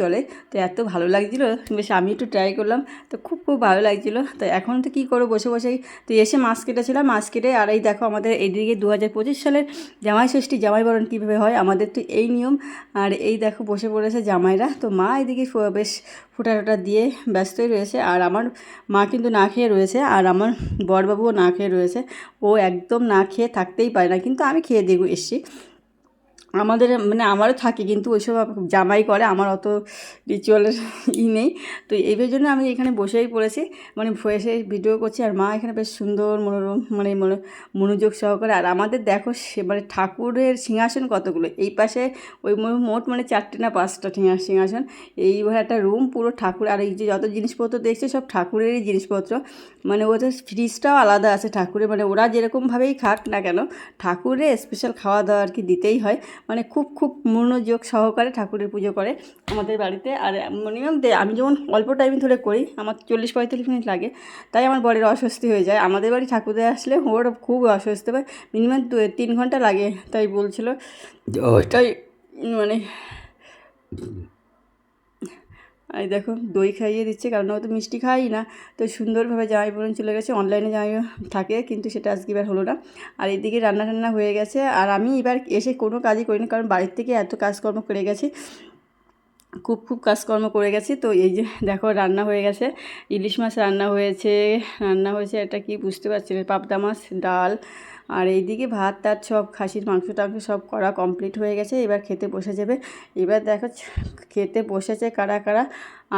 চলে, তো এত ভালো লাগছিল, বেশ আমি একটু ট্রাই করলাম, তো খুব খুব ভালো লাগছিল। তো এখন তো কী করব, বসে বসেই, তো এসে মাছ কেটেছিলাম মাছ কেটে, আর এই দেখো আমাদের এইদিকে দু হাজার পঁচিশ সালের জামাই ষষ্ঠী, জামাই বরণ কীভাবে হয়, আমাদের তো এই নিয়ম। আর এই দেখো বসে পড়েছে জামাইরা, তো মা এদিকে বেশ ফোটা টোটা দিয়ে ব্যস্তই রয়েছে, আর আমার মা কিন্তু না খেয়ে রয়েছে, আর আমার বরবাবুও না খেয়ে রয়েছে, ও একদম না খেয়ে থাকতেই পারে না, কিন্তু আমি খেয়ে দিয়ে এসছি। আমাদের মানে আমারও থাকে কিন্তু ওইসব জামাই করে, আমার অত রিচুয়ালের ই নেই। তো এই জন্য আমি এখানে বসেই পড়েছি মানে বসে ভিডিও করছি, আর মা এখানে বেশ সুন্দর মনোরম মানে মনো- মনোযোগ সহকারে, আর আমাদের দেখো সে মানে ঠাকুরের সিংহাসন কতগুলো, এই পাশে ওই মোট মানে চারটে না পাঁচটা সিংহাসন এইভাবে একটা রুম পুরো ঠাকুর, আর এই যে যত জিনিসপত্র দেখছে সব ঠাকুরেরই জিনিসপত্র মানে ওদের ফ্রিজটাও আলাদা আছে ঠাকুরের মানে ওরা যেরকমভাবেই খাক না কেন ঠাকুরে স্পেশাল খাওয়া দাওয়া আর কি দিতেই হয় মানে খুব খুব মনোযোগ সহকারে ঠাকুরের পুজো করে আমাদের বাড়িতে। আর মিনিমাম আমি যেমন অল্প টাইম ধরে করি আমার চল্লিশ পঁয়তাল্লিশ মিনিট লাগে তাই আমার বরের অস্বস্তি হয়ে যায়। আমাদের বাড়ি ঠাকুরদের আসলে ওর খুব অস্বস্তি হয়। মিনিমাম দু তিন ঘণ্টা লাগে তাই বলছিল। তাই মানে এই দেখো, দই খাইয়ে দিচ্ছে, কারণ ও তো মিষ্টি খাই না। তো সুন্দরভাবে জামাই বোন চলে গেছে অনলাইনে জামাই থাকে, কিন্তু সেটা আজকে এবার হলো না। আর এদিকে রান্না টান্না হয়ে গেছে, আর আমি এবার এসে কোনো কাজই করিনি, কারণ বাড়ির থেকে এত কাজকর্ম করে গেছি, খুব খুব কাজকর্ম করে গেছি। তো এই যে দেখো, রান্না হয়ে গেছে, ইলিশ মাছ রান্না হয়েছে রান্না হয়েছে, এটা কি বুঝতে পারছি না, পাবদা মাছ, ডাল আর এইদিকে ভাত টাত সব, খাসির মাংস টাংস সব করা কমপ্লিট হয়ে গেছে। এবার খেতে বসে যাবে। এবার দেখো খেতে বসেছে কারা কারা?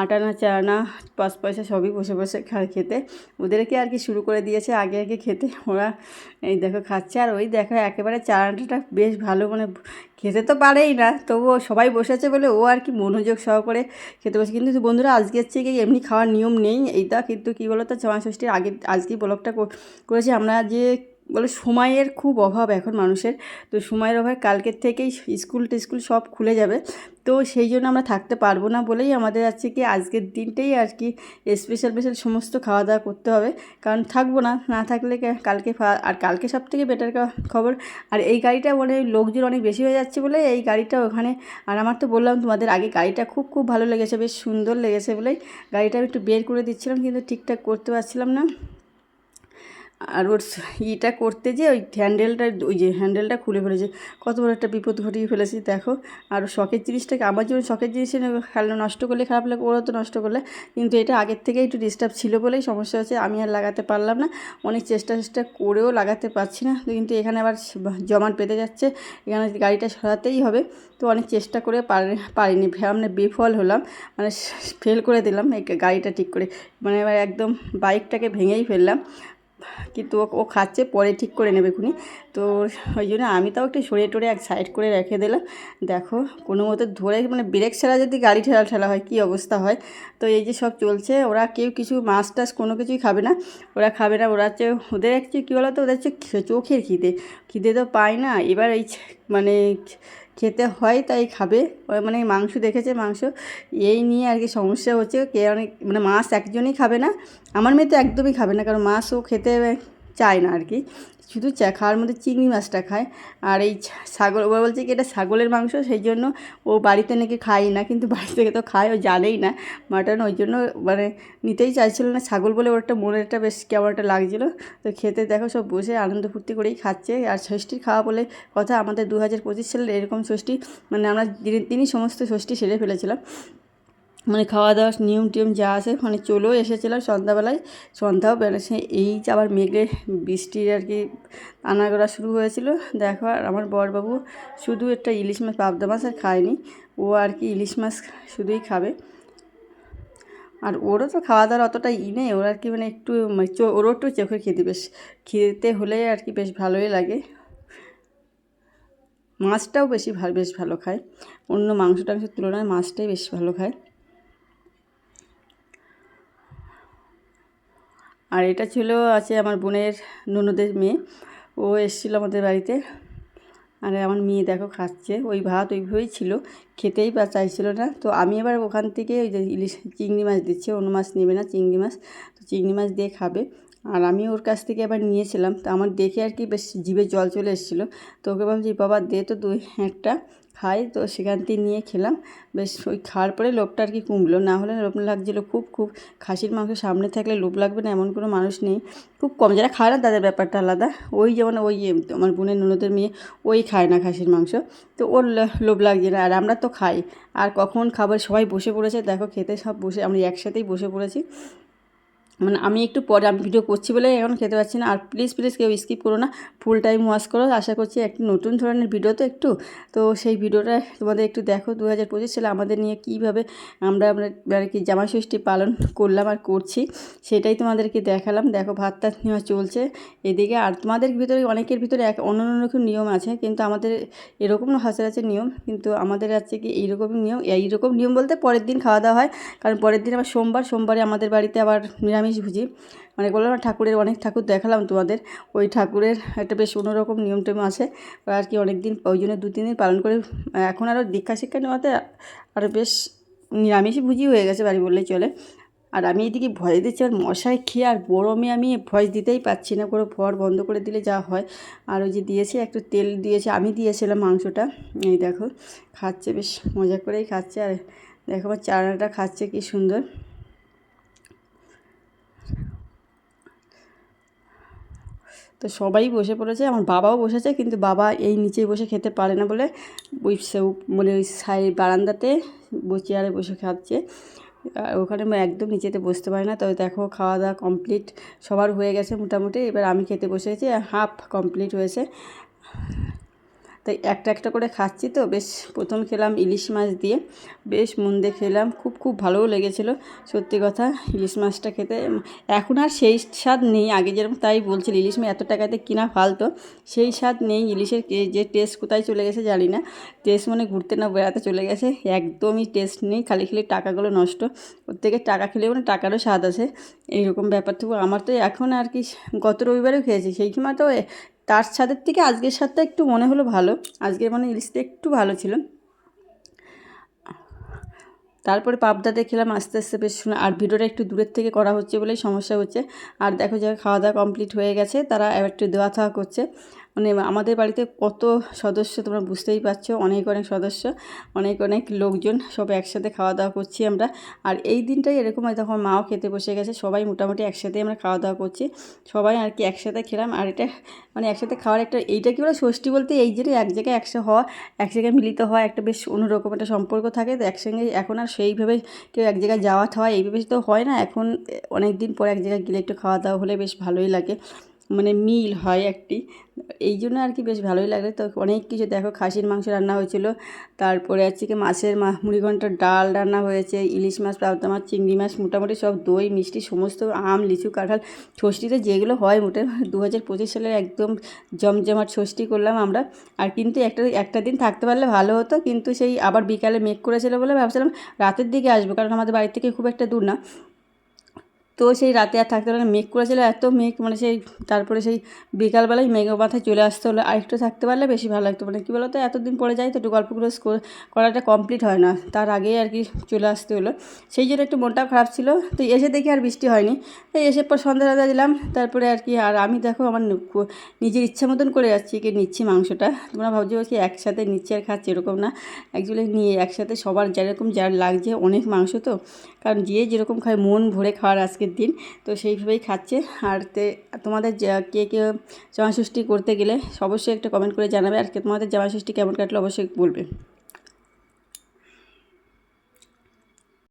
আটা না, চা না, পাঁচ পয়সা সবই বসে বসে খেতে। ওদেরকে আর কি শুরু করে দিয়েছে আগে আগে খেতে। ওরা এই দেখো খাচ্ছে। আর ওই দেখো একেবারে চারাটাটা বেশ ভালো মানে খেতে তো পারেই না। তবুও সবাই বসেছে বলে ও আর কি মনোযোগ সহকারে খেতে বসে। কিন্তু বন্ধুরা আজকের থেকে এমনি খাওয়ার নিয়ম নেই। এইটা কিন্তু কী বলো তো জামাই ষষ্ঠীর আগে আজকেই ব্লগটা করেছি। আমরা যে বলে সময়ের খুব অভাব এখন মানুষের। তো সময়ের অভাব কালকের থেকেই স্কুল টিস্কুল সব খুলে যাবে। তো সেই জন্য আমরা থাকতে পারব না বলেই আমাদের আছে কি আজকের দিনটাই আর কি স্পেশাল স্পেশাল সমস্ত খাওয়া দাওয়া করতে হবে। কারণ থাকব না না থাকলে কালকে আর কালকে সব থেকে বেটার খবর। আর এই গাড়িটা মানে লোকজন অনেক বেশি হয়ে যাচ্ছে বলে এই গাড়িটা ওখানে, আর আমার তো বললাম তোমাদের আগে গাড়িটা খুব খুব ভালো লেগেছে, বেশ সুন্দর লেগেছে বলেই। গাড়িটা আমি একটু বের করে দিচ্ছিলাম কিন্তু ঠিকঠাক করতে পারছিলাম না। আর ওর ইটা করতে যে ওই হ্যান্ডেলটা, ওই যে হ্যান্ডেলটা খুলে ফেলেছে। কত বড় একটা বিপদ ঘটিয়ে ফেলেছি, দেখো। আর শখের জিনিসটাকে আমার যেমন শখের জিনিস খেলনা নষ্ট করলে খারাপ লাগে ওরা তো নষ্ট করলে। কিন্তু এটা আগের থেকে একটু ডিস্টার্ব ছিল বলেই সমস্যা হচ্ছে আমি আর লাগাতে পারলাম না। অনেক চেষ্টা চেষ্টা করেও লাগাতে পারছি না। কিন্তু এখানে আবার জমান পেতে যাচ্ছে, এখানে গাড়িটা সরাতেই হবে। তো অনেক চেষ্টা করে পারি, পারিনি মানে বিফল হলাম। মানে ফেল করে দিলাম, এই গাড়িটা ঠিক করে। মানে এবার একদম বাইকটাকে ভেঙেই ফেললাম। কিন্তু ও- খাচ্ছে, পরে ঠিক করে নেবে খুনি। তো ওই জন্য আমি তাও একটু সরিয়ে টরে এক সাইড করে রেখে দিলাম। দেখো, কোনো মতো ধরে মানে ব্রেক ছাড়া যদি গাড়ি ঠেলা ঠেলা হয়, কী অবস্থা হয়? তো এই যে সব চলছে, ওরা কেউ কিছু মাছ টাছ কোনো কিছুই খাবে না। ওরা খাবে না, ওরা হচ্ছে ওদের হচ্ছে কী বলো তো ওদের হচ্ছে চোখের খিদে। খিদে তো পায় না। এবার এই মানে খেতে হয় তাই খাবে। মানে মাংস দেখেছে, মাংস। এই নিয়ে আর কি সমস্যা হচ্ছে। কে অনেক মানে মাছ একজনই খাবে না। আমার মেয়ে তো একদমই খাবে না, কারণ মাছ ও খেতে চায় না আর কি। শুধু চা খাওয়ার মধ্যে চিংড়ি মাছটা খায়। আর এই ছাগল ও বলছে কি এটা ছাগলের মাংস, সেই জন্য ও বাড়িতে নাকি খায় না, কিন্তু বাড়ি থেকে তো খায়, ও জানেই না। মাটন ওই জন্য মানে নিতেই চাইছিল না, ছাগল বলে ওর একটা মনের একটা বেশ কেমন একটা লাগছিল। তো খেতে দেখো সব বসে আনন্দ ফুর্তি করেই খাচ্ছে। আর ষষ্ঠীর খাওয়া বলে কথা আমাদের দু হাজার পঁচিশ সালের এরকম ষষ্ঠী মানে আমরা দিনের দিনই সমস্ত ষষ্ঠী সেরে ফেলেছিলাম। মানে খাওয়া দাওয়ার নিয়ম টিয়ম যা আছে মানে চলেও এসেছিলাম সন্ধ্যাবেলায়। সন্ধ্যাও বেড়েছে। এই যে আবার মেঘে বৃষ্টির আর কি আনাগোড়া শুরু হয়েছিল। দেখো আর আমার বরবাবু শুধু একটা ইলিশ মাছ, পাবদা মাছ আর খায়নি। ও আর কি ইলিশ মাছ শুধুই খাবে। আর ওরও তো খাওয়া দাওয়ার অতটা ই নেই। ওর আর কি মানে একটু মানে ওরও একটু চোখে খেতে বেশ। খেতে হলে আর কি বেশ ভালোই লাগে। মাছটাও বেশি বেশ ভালো খায়। অন্য মাংস টাংসের তুলনায় মাছটাই বেশ ভালো খায়। আর এটা ছিল আছে আমার বোনের ননদের মেয়ে। ও এসেছিল আমাদের বাড়িতে। আর আমার মেয়ে দেখো খাচ্ছে। ওই ভাত ওইভাবেই ছিল। খেতেই বা চাইছিল না। তো আমি এবার ওখান থেকে ওই যে ইলিশ চিংড়ি মাছ দিচ্ছি। অন্য মাছ নেবে না, চিংড়ি মাছ। তো চিংড়ি মাছ দিয়ে খাবে। আর আমি ওর কাছ থেকে আবার নিয়েছিলাম। তো আমার দেখে আর কি বেশ জিভে জল চলে এসেছিল। তো ওকে ভাবছি, বাবা, দে তো দুই একটা, খাই। তো সেখান থেকে নিয়ে খেলাম। বেশ ওই খাওয়ার পরে লোভটা আর কি কমলো। না হলে লোভ লাগছিল খুব খুব খাসির মাংস সামনে থাকলে লোভ লাগবে না, এমন কোনো মানুষ নেই। খুব কম, যারা খায় না তাদের ব্যাপারটা আলাদা। ওই যেমন ওই আমার বোনের ননদের মেয়ে, ওই খায় না খাসির মাংস। তো ওর লোভ লাগছে না, আর আমরা তো খাই। আর কখন খাবার সবাই বসে পড়েছে। দেখো, খেতে সব বসে, আমরা একসাথেই বসে পড়েছি। মানে আমি একটু পরে, আমি ভিডিও করছি বলে এখন খেতে পাচ্ছি না। আর প্লিজ প্লিজ কেউ স্কিপ করো না। ফুল টাইম ওয়াচ করো। আশা করছি একটু নতুন ধরনের ভিডিও তো একটু। তো সেই ভিডিওটা তোমাদের একটু দেখো দু হাজার পঁচিশ সালে আমাদের নিয়ে কীভাবে আমরা আমরা আর কি জামা ষষ্ঠী পালন করলাম আর করছি, সেটাই তোমাদেরকে দেখালাম। দেখো ভাত টাত নেওয়া চলছে। এদিকে আর তোমাদের ভিতরে অনেকের ভিতরে এক অন্য রকম নিয়ম আছে, কিন্তু আমাদের এরকম হাজার নিয়ম। কিন্তু আমাদের আছে কি এইরকম নিয়ম। এইরকম নিয়ম বলতে পরের দিন খাওয়া দাওয়া হয়। কারণ পরের দিন আবার সোমবার, সোমবারে আমাদের বাড়িতে আবার নিরামিষ ভুজি। মানে বললাম ঠাকুরের অনেক ঠাকুর দেখালাম তোমাদের। ওই ঠাকুরের একটা বেশ অন্যরকম নিয়ম টেম আছে। আর কি অনেক দিন ওই জন্য দু, তিন দিন পালন করে, এখন আরও দীক্ষা শিক্ষা নেওয়াতে আরও বেশ নিরামিষই ভুজি হয়ে গেছে বাড়ি বললেই চলে। আর আমি এদিকে ভয় দিচ্ছি, আর মশায় খেয়ে আর গরমে আমি ভয় দিতেই পাচ্ছি না। করে ভর বন্ধ করে দিলে যা হয়। আর ওই যে দিয়েছে, একটু তেল দিয়েছে, আমি দিয়েছিলাম মাংসটা। এই দেখো, খাচ্ছে বেশ মজা করেই খাচ্ছে। আর দেখো আমার চারাটা খাচ্ছে কি সুন্দর। তো সবাই বসে পড়েছে, আমার বাবাও বসেছে, কিন্তু বাবা এই নিচেই বসে খেতে পারে না বলে ওই মানে ওই সাই বারান্দাতে চেয়ারে বসে খাচ্ছে। ওখানে একদম নিচেতে বসতে পারি না, তো দেখো খাওয়া দাওয়া কমপ্লিট সবার হয়ে গেছে মোটামুটি। এবার আমি খেতে বসেছি হাফ কমপ্লিট হয়েছে। তাই একটা একটা করে খাচ্ছি তো। বেশ, প্রথম খেলাম ইলিশ মাছ দিয়ে। বেশ মন দিয়ে খেলাম। খুব খুব ভালোও লেগেছিলো, সত্যি কথা। ইলিশ মাছটা খেতে এখন আর সেই স্বাদ নেই। আগে যেরকম তাই বলছিল, ইলিশ মাছ এত টাকাতে কিনা ফালতো। সেই স্বাদ নেই। ইলিশের যে টেস্ট কোথায় চলে গেছে জানি না। টেস্ট মানে ঘুরতে না বেড়াতে চলে গেছে। একদমই টেস্ট নেই। খালি খালি টাকাগুলো নষ্ট। থেকে টাকা খেলেও না টাকারও স্বাদ আছে। এইরকম ব্যাপার তো। আমার তো এখন আর কি, গত রবিবারেও খেয়েছি। সেই সময় তো এ- তার স্বাদের থেকে আজকের স্বাদটা একটু মনে হলো ভালো। আজকের মানে ইলিশটা একটু ভালো ছিল। তারপরে পাবদাতে দেখলাম আস্তে আস্তে বেশ শুনে আর ভিডিওটা একটু দূরের থেকে করা হচ্ছে বলেই সমস্যা হচ্ছে। আর দেখো যারা খাওয়া দাওয়া কমপ্লিট হয়ে গেছে। তারা একটু দেওয়া থাওয়া করছে। মানে আমাদের বাড়িতে কত সদস্য তোমরা বুঝতেই পারছ, অনেক অনেক সদস্য, অনেক অনেক লোকজন সব একসাথে খাওয়া দাওয়া করছি আমরা। আর এই দিনটাই এরকম হয়, তখন মাও খেতে বসে গেছে, সবাই মোটামুটি একসাথে আমরা খাওয়া দাওয়া করছি। সবাই আর কি একসাথে খেলাম, আর এটা মানে একসাথে খাওয়ার একটা, এইটা কি বলে ষষ্ঠী বলতে, এই যে এক জায়গায় একসাথে হওয়া, এক জায়গায় মিলিত হওয়া একটা বেশ অন্যরকম একটা সম্পর্ক থাকে। তো একসঙ্গে এখন আর সেইভাবে কেউ এক জায়গায় যাওয়া খাওয়া এইভাবে তো হয় না, এখন অনেক দিন পর এক জায়গায় গেলে একটু খাওয়া দাওয়া হলে বেশ ভালোই লাগে। মানে মিল হয় একটি। এই জন্য আর কি বেশ ভালোই লাগে তো অনেক কিছু দেখো, খাসির মাংস রান্না হয়েছিল। তারপরে আছে কি মাছের মুড়িঘণ্টার ডাল রান্না হয়েছে, ইলিশ মাছ, পাবদা মাছ, চিংড়ি মাছ, মোটামুটি সব দই, মিষ্টি, সমস্ত আম, লিচু, কাঁঠাল, ষষ্ঠীতে যেগুলো হয় মোটে দু হাজার পঁচিশ সালের একদম জমজমাট ষষ্ঠী করলাম আমরা। আর কিন্তু একটা একটা দিন থাকতে পারলে ভালো হতো। কিন্তু সেই আবার বিকালে মেঘ করেছিল বলে ভাবছিলাম রাতের দিকে আসব, কারণ আমাদের বাড়ি থেকে খুব একটা দূর না। তো সেই রাতে আর থাকতে পারলে মেঘ করেছিল, এত মেঘ মানে সেই তারপরে সেই বিকালবেলায় মেঘ মাথায় চলে আসতে হলো। আর একটু থাকতে পারলে বেশি ভালো লাগতো। মানে কী বলতো, এতদিন পরে যাই তো একটু গল্পগুলো করাটা কমপ্লিট হয় না। তার আগেই আর কি চলে আসতে হলো। সেই জন্য একটু মনটা খারাপ ছিল। তো এসে দেখি আর বৃষ্টি হয়নি। তো এসে পর সন্ধ্যা রাধা দিলাম। তারপরে আর কি, আর আমি দেখো আমার নিজের ইচ্ছা মতন করে যাচ্ছি কি নিচ্ছি মাংসটা। তোমরা ভাবছ কি একসাথে নিচ্ছি আর খাচ্ছি? এরকম না। অ্যাকচুয়ালি নিয়ে একসাথে সবার যেরকম যার লাগছে অনেক মাংস তো। কারণ যে যেরকম খায়, মন ভরে খাওয়ার আজকের দিন। তো সেইভাবেই খাচ্ছে। আর তোমাদের কে কে জামাষষ্ঠী করতে গেলে অবশ্যই একটা কমেন্ট করে জানাবে। আর তোমাদের জামাষষ্ঠী কেমন কাটলে অবশ্যই বলবে।